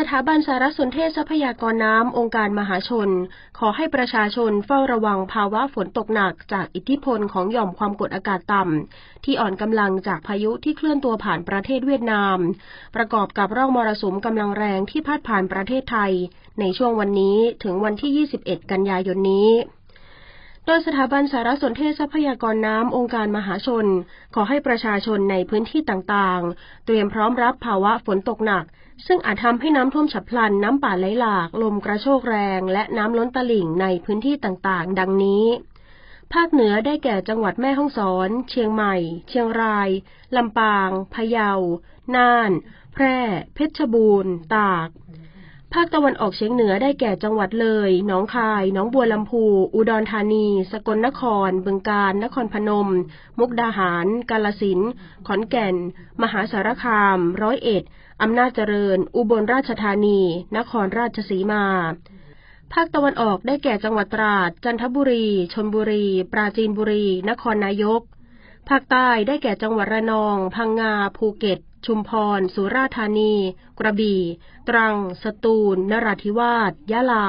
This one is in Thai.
สถาบันสารสนเทศทรัพยากรน้ำองค์การมหาชน ขอให้ประชาชนเฝ้าระวังภาวะฝนตกหนักจากอิทธิพลของหย่อมความกดอากาศต่ำ ที่อ่อนกำลังจากพายุที่เคลื่อนตัวผ่านประเทศเวียดนาม ประกอบกับร่องมรสุมกำลังแรงที่พาดผ่านประเทศไทย ในช่วงวันนี้ถึงวันที่ 21 กันยายนนี้ โดยสถาบันสารสนเทศทรัพยากรน้ำองค์การมหาชน ขอให้ประชาชนในพื้นที่ต่างๆ เตรียมพร้อมรับภาวะฝนตกหนัก ซึ่งอาจทำให้น้ำท่วมฉับพลัน น้ำป่าไหลหลาก ลมกระโชกแรง และน้ำล้นตลิ่งในพื้นที่ต่างๆ ดังนี้ ภาคเหนือได้แก่จังหวัดแม่ฮ่องสอน เชียงใหม่ เชียงราย ลำปาง พะเยา น่าน แพร่ เพชรบูรณ์ ตาก ภาคตะวันออกเฉียงเหนือได้แก่จังหวัดเลย หนองคาย หนองบัวลำพู อุดรธานี สกลนคร บึงกาฬ นครพนม มุกดาหาร กาลสิน ขอนแก่น มหาสารคาม ร้อยเอ็ด อำนาจเจริญ อุบลราชธานี นครราชสีมา ภาคตะวันออกได้แก่จังหวัดตราด จันทบุรี ชนบุรี ปราจีนบุรี นครนายก ภาคใต้ได้แก่จังหวัดระนอง พังงา ภูเก็ต ชุมพร สุราษฎร์ธานี กระบี่ ตรัง สตูล นราธิวาส ยะลา